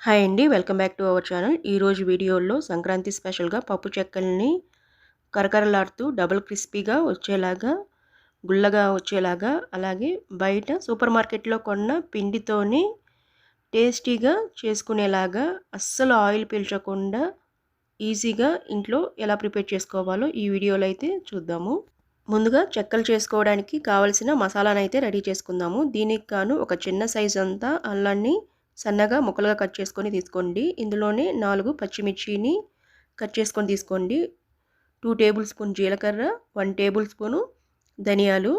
Hi అండి welcome back to our channel. ఈరోజు వీడియోలో సంక్రాంతి స్పెషల్గా పప్పు చెక్కల్ని కరకరలాడుతూ డబుల్ క్రిస్పీగా వచ్చేలాగా గుల్లగా వచ్చేలాగా అలాగే బయట సూపర్ మార్కెట్లో కొన్న పిండితోని టేస్టీగా చేసుకునేలాగా అస్సలు ఆయిల్ పీల్చకుండా ఈజీగా ఇంట్లో ఎలా ప్రిపేర్ చేసుకోవాలో ఈ వీడియోలో అయితే చూద్దాము. ముందుగా చెక్కలు చేసుకోవడానికి కావలసిన మసాలాను అయితే రెడీ చేసుకుందాము. దీనికి గాను ఒక చిన్న సైజ్ అంతా అల్లాన్ని సన్నగా ముక్కలుగా కట్ చేసుకొని తీసుకోండి. ఇందులోనే నాలుగు పచ్చిమిర్చిని కట్ చేసుకొని తీసుకోండి. టూ టేబుల్ స్పూన్ జీలకర్ర వన్ టేబుల్ స్పూను ధనియాలు.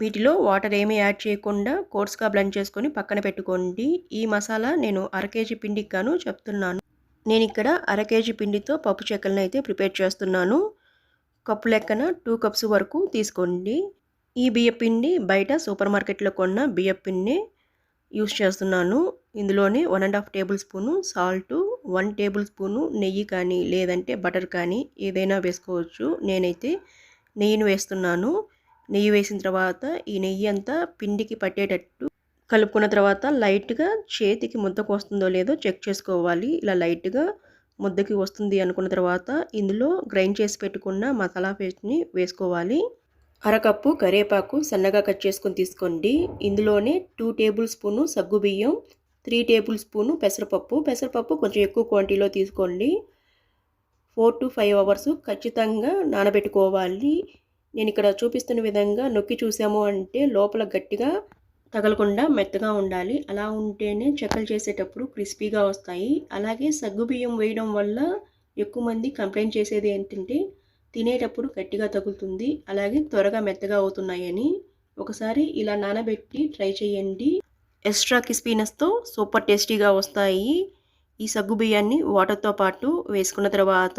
వీటిలో వాటర్ ఏమీ యాడ్ చేయకుండా కోర్స్గా బ్లెండ్ చేసుకొని పక్కన పెట్టుకోండి. ఈ మసాలా నేను అర కేజీ పిండికి గాను చెప్తున్నాను. నేను ఇక్కడ అర కేజీ పిండితో పప్పు చెక్కలను అయితే ప్రిపేర్ చేస్తున్నాను. కప్పు లెక్కన టూ కప్స్ వరకు తీసుకోండి. ఈ బియ్య పిండి బయట సూపర్ మార్కెట్లో కొన్న బియ్య పిండి యూస్ చేస్తున్నాను. ఇందులోనే one and half tablespoon salt one tablespoon నెయ్యి కానీ లేదంటే బటర్ కానీ ఏదైనా వేసుకోవచ్చు. నేనైతే నెయ్యిని వేస్తున్నాను. నెయ్యి వేసిన తర్వాత ఈ నెయ్యి అంతా పిండికి పట్టేటట్టు కలుపుకున్న తర్వాత లైట్గా చేతికి ముద్దకు వస్తుందో లేదో చెక్ చేసుకోవాలి. ఇలా లైట్గా ముద్దకి వస్తుంది అనుకున్న తర్వాత ఇందులో గ్రైండ్ చేసి పెట్టుకున్న మసాలా పేస్ట్ని వేసుకోవాలి. అరకప్పు కరివేపాకు సన్నగా కట్ చేసుకొని తీసుకోండి. ఇందులోనే టూ టేబుల్ స్పూను సగ్గు బియ్యం త్రీ టేబుల్ స్పూను పెసరపప్పు. పెసరపప్పు కొంచెం ఎక్కువ క్వాంటిటీలో తీసుకోండి. ఫోర్ టు ఫైవ్ అవర్స్ ఖచ్చితంగా నానబెట్టుకోవాలి. నేను ఇక్కడ చూపిస్తున్న విధంగా నొక్కి చూసాము అంటే లోపల గట్టిగా తగలకుండా మెత్తగా ఉండాలి. అలా ఉంటేనే చెక్కలు చేసేటప్పుడు క్రిస్పీగా వస్తాయి. అలాగే సగ్గు బియ్యం వేయడం వల్ల ఎక్కువ మంది కంప్లైంట్ చేసేది ఏంటంటే తినేటప్పుడు గట్టిగా తగులుతుంది. అలాగే త్వరగా మెత్తగా అవుతున్నాయని. ఒకసారి ఇలా నానబెట్టి ట్రై చేయండి. ఎక్స్ట్రా క్రిస్పీనెస్తో సూపర్ టేస్టీగా వస్తాయి. ఈ సగ్గు బియ్యాన్ని వాటర్తో పాటు వేసుకున్న తర్వాత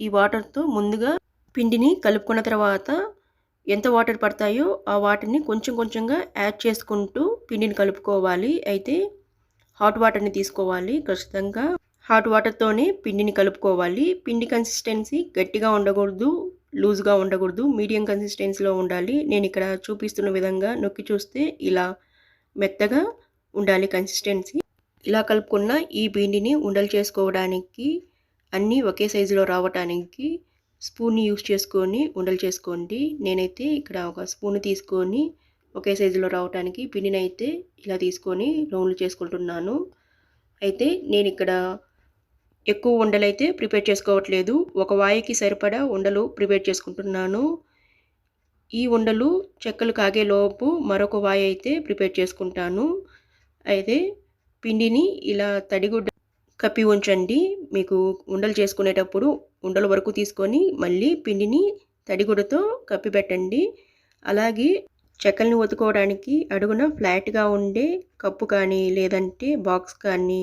ఈ వాటర్తో ముందుగా పిండిని కలుపుకున్న తర్వాత ఎంత వాటర్ పడతాయో ఆ వాటర్ని కొంచెం కొంచెంగా యాడ్ చేసుకుంటూ పిండిని కలుపుకోవాలి. అయితే హాట్ వాటర్ని తీసుకోవాలి. ఖచ్చితంగా హాట్ వాటర్తోనే పిండిని కలుపుకోవాలి. పిండి కన్సిస్టెన్సీ గట్టిగా ఉండకూడదు లూజ్గా ఉండకూడదు మీడియం కన్సిస్టెన్సీలో ఉండాలి. నేను ఇక్కడ చూపిస్తున్న విధంగా నొక్కి చూస్తే ఇలా మెత్తగా ఉండాలి కన్సిస్టెన్సీ ఇలా కలుపుకున్న ఈ పిండిని ఉండలు చేసుకోవడానికి అన్నీ ఒకే సైజులో రావడానికి స్పూన్ని యూస్ చేసుకొని ఉండలు చేసుకోండి. నేనైతే ఇక్కడ ఒక స్పూన్ తీసుకొని ఒకే సైజులో రావడానికి పిండిని అయితే ఇలా తీసుకొని రౌండ్లు చేసుకుంటున్నాను. అయితే నేను ఇక్కడ ఎక్కువ ఉండలు అయితే ప్రిపేర్ చేసుకోవట్లేదు. ఒక వాయికి సరిపడా ఉండలు ప్రిపేర్ చేసుకుంటున్నాను. ఈ ఉండలు చెక్కలు కాగేలోపు మరొక వాయి అయితే ప్రిపేర్ చేసుకుంటాను. అయితే పిండిని ఇలా తడిగుడ్డ కప్పి ఉంచండి. మీకు ఉండలు చేసుకునేటప్పుడు ఉండల వరకు తీసుకొని మళ్ళీ పిండిని తడిగుడ్డతో కప్పి పెట్టండి. అలాగే చెక్కల్ని ఒత్తుకోవడానికి అడుగున ఫ్లాట్గా ఉండే కప్పు కానీ లేదంటే బాక్స్ కానీ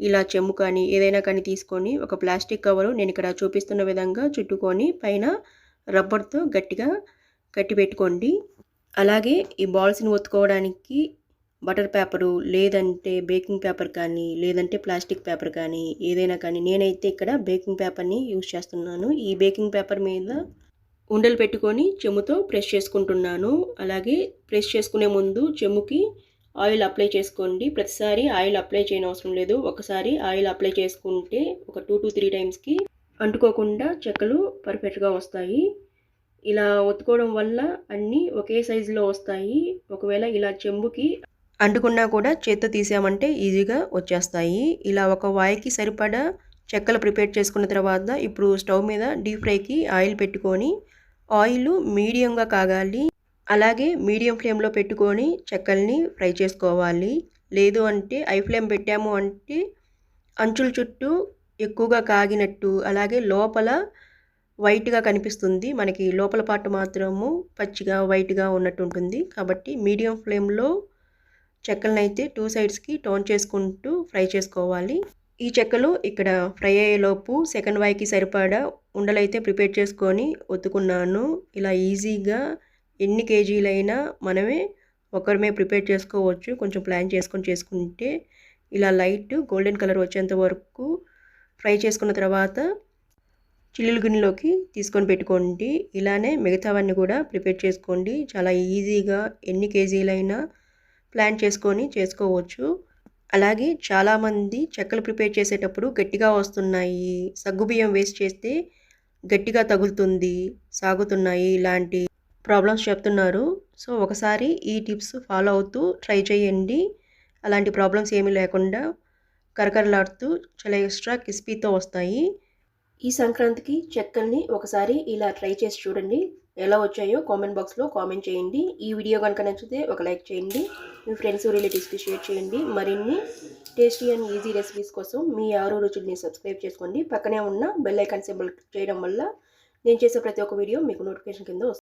ఇలా చెమ్ము కానీ ఏదైనా కానీ తీసుకొని ఒక ప్లాస్టిక్ కవరు నేను ఇక్కడ చూపిస్తున్న విధంగా చుట్టుకొని పైన రబ్బర్తో గట్టిగా కట్టి పెట్టుకోండి. అలాగే ఈ బాల్స్ని ఒత్తుకోవడానికి బటర్ పేపరు లేదంటే బేకింగ్ పేపర్ కానీ లేదంటే ప్లాస్టిక్ పేపర్ కానీ ఏదైనా కానీ నేనైతే ఇక్కడ బేకింగ్ పేపర్ని యూజ్ చేస్తున్నాను. ఈ బేకింగ్ పేపర్ మీద ఉండలు పెట్టుకొని చెమ్ముతో ప్రెస్ చేసుకుంటున్నాను. అలాగే ప్రెస్ చేసుకునే ముందు చెమ్ముకి ఆయిల్ అప్లై చేసుకోండి. ప్రతిసారి ఆయిల్ అప్లై చేయని అవసరం లేదు. ఒకసారి ఆయిల్ అప్లై చేసుకుంటే ఒక టూ టు త్రీ టైమ్స్కి అంటుకోకుండా చెక్కలు పర్ఫెక్ట్గా వస్తాయి. ఇలా ఒత్తుకోవడం వల్ల అన్నీ ఒకే సైజులో వస్తాయి. ఒకవేళ ఇలా చెంబుకి అంటుకున్నా కూడా చేత్తో తీసామంటే ఈజీగా వచ్చేస్తాయి. ఇలా ఒక వాయికి సరిపడా చెక్కలు ప్రిపేర్ చేసుకున్న తర్వాత ఇప్పుడు స్టవ్ మీద డీప్ ఫ్రైకి ఆయిల్ పెట్టుకొని ఆయిల్ మీడియంగా కాగాలి. అలాగే మీడియం ఫ్లేమ్లో పెట్టుకొని చెక్కల్ని ఫ్రై చేసుకోవాలి. లేదు అంటే ఐ ఫ్లేమ్ పెట్టాము అంటే అంచుల చుట్టూ ఎక్కువగా కాగినట్టు అలాగే లోపల వైట్గా కనిపిస్తుంది. మనకి లోపల పాటు మాత్రము పచ్చిగా వైట్గా ఉన్నట్టు ఉంటుంది కాబట్టి మీడియం ఫ్లేమ్లో చెక్కలను అయితే టూ సైడ్స్కి టోన్ చేసుకుంటూ ఫ్రై చేసుకోవాలి. ఈ చెక్కలు ఇక్కడ ఫ్రై అయ్యేలోపు సెకండ్ వైకి సరిపడా ఉండలైతే ప్రిపేర్ చేసుకొని ఒత్తుకున్నాను. ఇలా ఈజీగా ఎన్ని కేజీలైనా మనమే ఒకరిమే ప్రిపేర్ చేసుకోవచ్చు. కొంచెం ప్లాన్ చేసుకొని చేసుకుంటే ఇలా లైట్ గోల్డెన్ కలర్ వచ్చేంత వరకు ఫ్రై చేసుకున్న తర్వాత చిల్లుల గిన్నెలోకి తీసుకొని పెట్టుకోండి. ఇలానే మిగతావన్నీ కూడా ప్రిపేర్ చేసుకోండి. చాలా ఈజీగా ఎన్ని కేజీలైనా ప్లాన్ చేసుకొని చేసుకోవచ్చు. అలాగే చాలామంది చెక్కలు ప్రిపేర్ చేసేటప్పుడు గట్టిగా వస్తున్నాయి. సగ్గుబియ్యం వేస్ట్ చేస్తే గట్టిగా తగులుతుంది సాగుతున్నాయి ఇలాంటి ప్రాబ్లమ్స్ చెప్తున్నారు. సో ఒకసారి ఈ టిప్స్ ఫాలో అవుతూ ట్రై చేయండి. అలాంటి ప్రాబ్లమ్స్ ఏమీ లేకుండా కరకరలాడుతూ చాలా ఎక్స్ట్రా క్రిస్పీతో వస్తాయి. ఈ సంక్రాంతికి చెక్కల్ని ఒకసారి ఇలా ట్రై చేసి చూడండి. ఎలా వచ్చాయో కామెంట్ బాక్స్లో కామెంట్ చేయండి. ఈ వీడియో కనుక నచ్చితే ఒక లైక్ చేయండి. మీ ఫ్రెండ్స్ రిలేటివ్స్కి షేర్ చేయండి. మరిన్ని టేస్టీ అండ్ ఈజీ రెసిపీస్ కోసం మీ ఆరు రుచుల్ని సబ్స్క్రైబ్ చేసుకోండి. పక్కనే ఉన్న బెల్ ఐకాన్ సింబల్ చేయడం వల్ల నేను చేసే ప్రతి ఒక్క వీడియో మీకు నోటిఫికేషన్ కింద వస్తుంది.